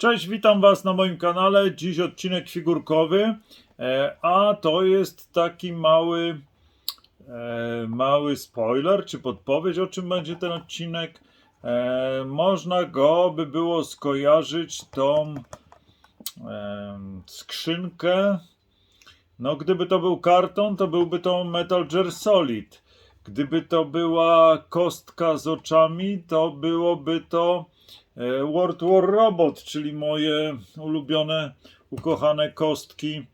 Cześć, witam Was na moim kanale. Dziś odcinek figurkowy, e, a to jest taki mały, e, mały spoiler czy podpowiedź, o czym będzie ten odcinek. E, Można go by było skojarzyć tą skrzynkę. No, gdyby to był karton, to byłby to Metal Gear Solid. Gdyby to była kostka z oczami, to byłoby to World War Robot, czyli moje ulubione, ukochane kostki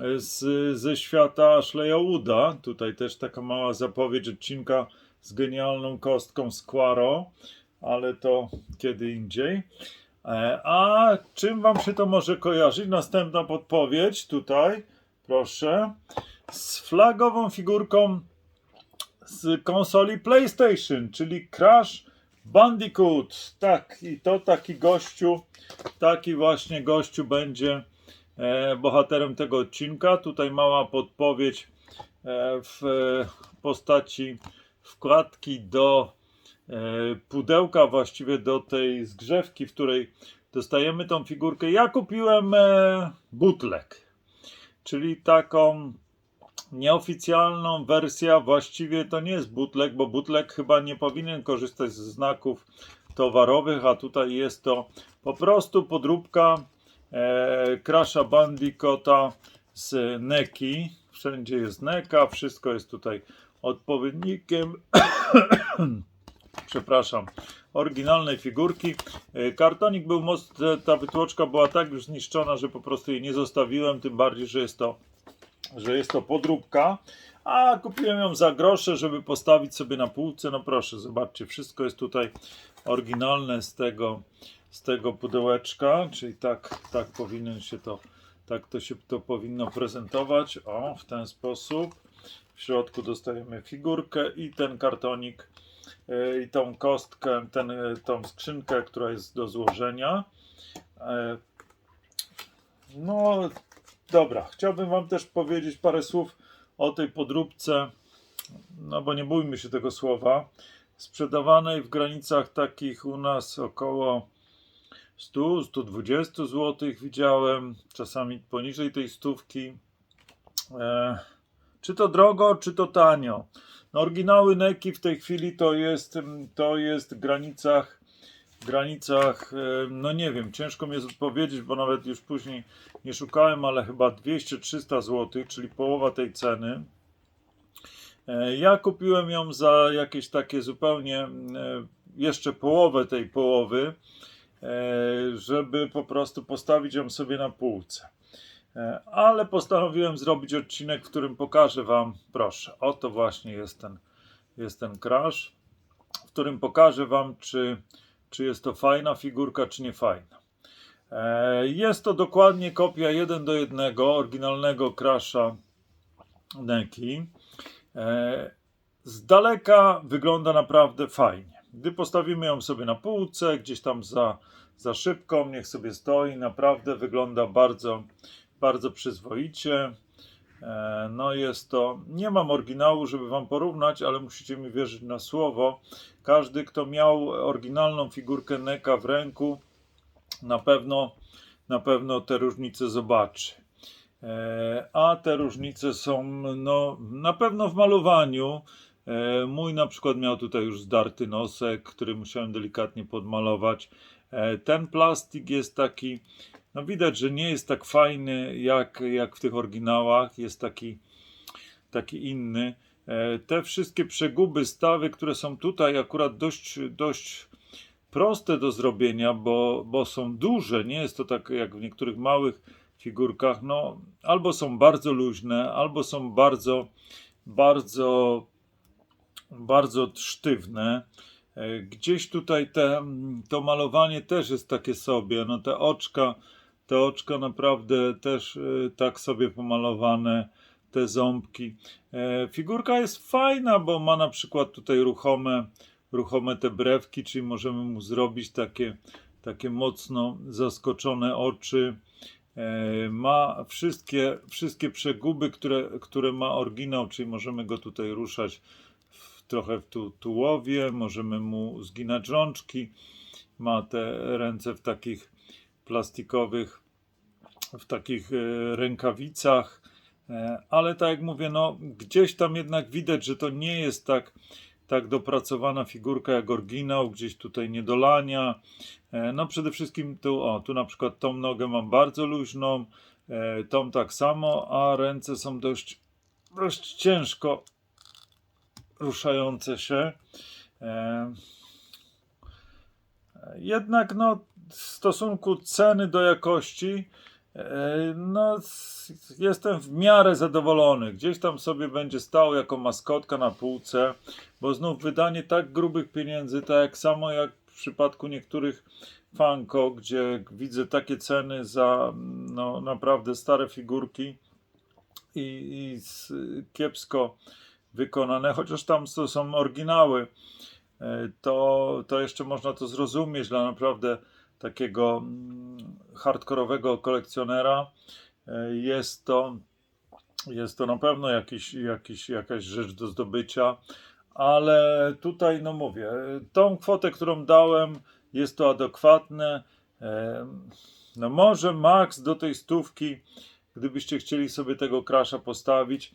e, z, ze świata Ashleya Wooda. Tutaj też taka mała zapowiedź odcinka z genialną kostką Squaro, ale to kiedy indziej. E, A czym Wam się to może kojarzyć? Następna podpowiedź tutaj, proszę. Z flagową figurką z konsoli PlayStation, czyli Crash Bandicoot. Tak, i to taki gościu, taki właśnie gościu będzie e, bohaterem tego odcinka. Tutaj mała podpowiedź e, w e, postaci wkładki do e, pudełka, właściwie do tej zgrzewki, w której dostajemy tą figurkę. Ja kupiłem e, bootleg, czyli taką nieoficjalną wersję, właściwie to nie jest bootleg, bo bootleg chyba nie powinien korzystać z znaków towarowych, a tutaj jest to po prostu podróbka e, Crasha Bandicoota z Neki. Wszędzie jest Neka, wszystko jest tutaj odpowiednikiem. Przepraszam, oryginalnej figurki. E, Kartonik był mocny, ta wytłoczka była tak już zniszczona, że po prostu jej nie zostawiłem, tym bardziej, że jest to że jest to podróbka, a kupiłem ją za grosze, żeby postawić sobie na półce. No proszę, zobaczcie, wszystko jest tutaj oryginalne z tego, z tego pudełeczka, czyli tak, tak powinien się to, tak to się to powinno prezentować. O, w ten sposób. W środku dostajemy figurkę i ten kartonik e, i tą kostkę, ten, e, tą skrzynkę, która jest do złożenia. E, No, Dobra, chciałbym Wam też powiedzieć parę słów o tej podróbce, no bo nie bójmy się tego słowa, sprzedawanej w granicach takich u nas około 100-120 zł widziałem, czasami poniżej tej stówki. E, czy to drogo, czy to tanio? No, oryginały Neki w tej chwili to jest, to jest w granicach granicach, e, no nie wiem, ciężko mi jest odpowiedzieć, bo nawet już później nie szukałem, ale chyba 200-300 zł, czyli połowa tej ceny. E, Ja kupiłem ją za jakieś takie zupełnie e, jeszcze połowę tej połowy, żeby po prostu postawić ją sobie na półce. Ale postanowiłem zrobić odcinek, w którym pokażę Wam, proszę, oto właśnie jest ten, jest ten crash, w którym pokażę Wam, czy czy jest to fajna figurka, czy nie fajna. E, Jest to dokładnie kopia 1 do 1 oryginalnego Crasha Neki. E, Z daleka wygląda naprawdę fajnie. Gdy postawimy ją sobie na półce, gdzieś tam za, za szybką, niech sobie stoi, naprawdę wygląda bardzo, bardzo przyzwoicie. E, No jest to, nie mam oryginału, żeby wam porównać, ale musicie mi wierzyć na słowo. Każdy, kto miał oryginalną figurkę Neka w ręku, na pewno, na pewno te różnice zobaczy. E, A te różnice są no, na pewno w malowaniu. E, Mój na przykład miał tutaj już zdarty nosek, który musiałem delikatnie podmalować. Ten plastik jest taki, no widać, że nie jest tak fajny jak, jak w tych oryginałach, jest taki, taki inny. E, Te wszystkie przeguby, stawy, które są tutaj akurat dość, dość proste do zrobienia, bo, bo są duże, nie jest to tak jak w niektórych małych figurkach, no albo są bardzo luźne, albo są bardzo, bardzo, bardzo sztywne. E, Gdzieś tutaj te, to malowanie też jest takie sobie, no te oczka, te oczka naprawdę też e, tak sobie pomalowane, te ząbki. E, Figurka jest fajna, bo ma na przykład tutaj ruchome, ruchome te brewki, czyli możemy mu zrobić takie, takie mocno zaskoczone oczy. E, Ma wszystkie, wszystkie przeguby, które, które ma oryginał, czyli możemy go tutaj ruszać w, trochę w tu, tułowie, możemy mu zginać rączki. Ma te ręce w takich plastikowych, w takich e, rękawicach. E, Ale tak jak mówię, no gdzieś tam jednak widać, że to nie jest tak, tak dopracowana figurka jak oryginał, gdzieś tutaj niedolania. E, No przede wszystkim tu, o, tu na przykład tą nogę mam bardzo luźną, tą tak samo, a ręce są dość, dość ciężko ruszające się. Jednak no, w stosunku ceny do jakości, e, no, jestem w miarę zadowolony. Gdzieś tam sobie będzie stał jako maskotka na półce, bo znów wydanie tak grubych pieniędzy, tak samo jak w przypadku niektórych Funko, gdzie widzę takie ceny za no, naprawdę stare figurki i, i kiepsko wykonane, chociaż tam to są oryginały e, to, to jeszcze można to zrozumieć dla naprawdę takiego mm, hardkorowego kolekcjonera. E, Jest to, jest to na pewno jakiś, jakiś, jakaś rzecz do zdobycia, ale tutaj, no mówię, tą kwotę, którą dałem, jest to adekwatne. E, No może maks do tej stówki, gdybyście chcieli sobie tego krasza postawić.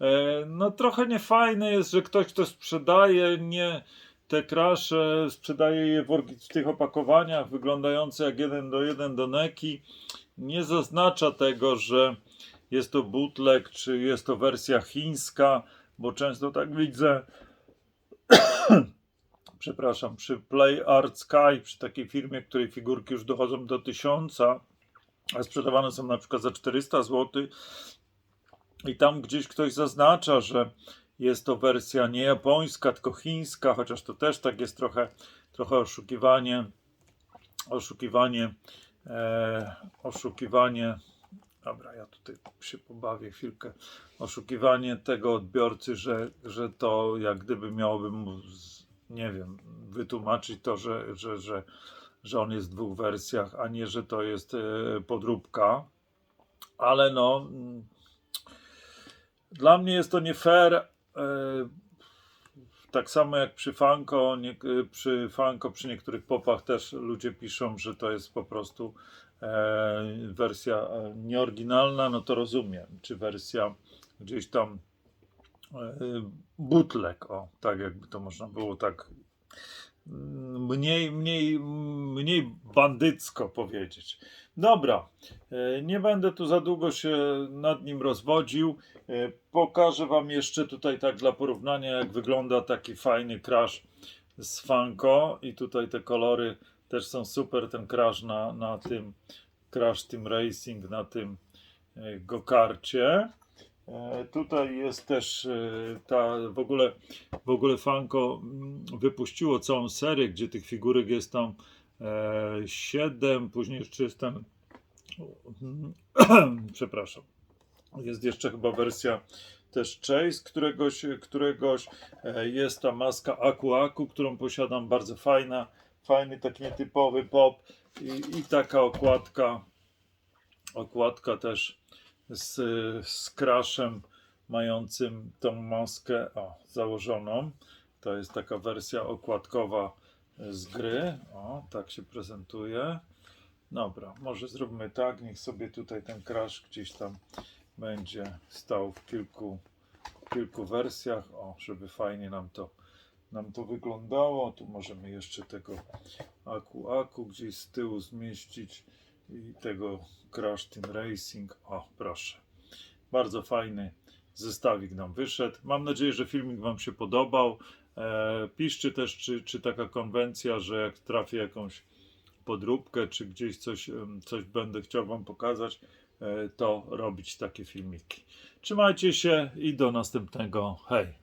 E, No trochę niefajne jest, że ktoś to sprzedaje, nie te krasze, sprzedaje je w, w tych opakowaniach wyglądające jak jeden do jeden do Neki. Nie zaznacza tego, że jest to bootleg, czy jest to wersja chińska, bo często tak widzę. Przepraszam, przy Play Art Sky, przy takiej firmie, której figurki już dochodzą do 1000, a sprzedawane są na przykład za 400 zł. I tam gdzieś ktoś zaznacza, że jest to wersja nie japońska, tylko chińska, chociaż to też tak jest trochę, trochę oszukiwanie, oszukiwanie, e, oszukiwanie. Dobra, ja tutaj się pobawię chwilkę. Oszukiwanie tego odbiorcy, że, że to jak gdyby miałoby mu, nie wiem, wytłumaczyć to, że, że, że, że on jest w dwóch wersjach, a nie, że to jest e, podróbka. Ale no, mm, dla mnie jest to nie fair. E, Tak samo jak przy Funko, nie, e, przy Funko, przy niektórych popach też ludzie piszą, że to jest po prostu e, wersja e, nieoryginalna, no to rozumiem. Czy wersja gdzieś tam e, bootleg, o, tak jakby to można było tak mm, mniej, mniej, mniej bandycko powiedzieć. Dobra, e, nie będę tu za długo się nad nim rozwodził. E, Pokażę Wam jeszcze tutaj tak dla porównania, jak wygląda taki fajny crash z Funko. I tutaj te kolory też są super. Ten crash na, na tym Crash Team Racing, na tym e, gokarcie. Tutaj jest też ta w ogóle, w ogóle Funko mm, wypuściło całą serię, gdzie tych figurek jest tam 7, później jeszcze jest ten przepraszam. Jest jeszcze chyba wersja też Chase, któregoś, któregoś e, jest ta maska Aku Aku, którą posiadam, bardzo fajna, fajny, taki nietypowy pop i, i taka okładka, okładka też z, z crashem mającym tą maskę o, założoną. To jest taka wersja okładkowa z gry. O, tak się prezentuje. Dobra, może zróbmy tak, niech sobie tutaj ten crash gdzieś tam będzie stał w kilku, kilku wersjach, o, żeby fajnie nam to, nam to wyglądało. Tu możemy jeszcze tego Aku Aku gdzieś z tyłu zmieścić i tego Crash Team Racing. O, proszę. Bardzo fajny zestawik nam wyszedł. Mam nadzieję, że filmik Wam się podobał. E, piszcie też, czy, czy taka konwencja, że jak trafię jakąś podróbkę, czy gdzieś coś, coś będę chciał Wam pokazać, e, to robić takie filmiki. Trzymajcie się i do następnego. Hej!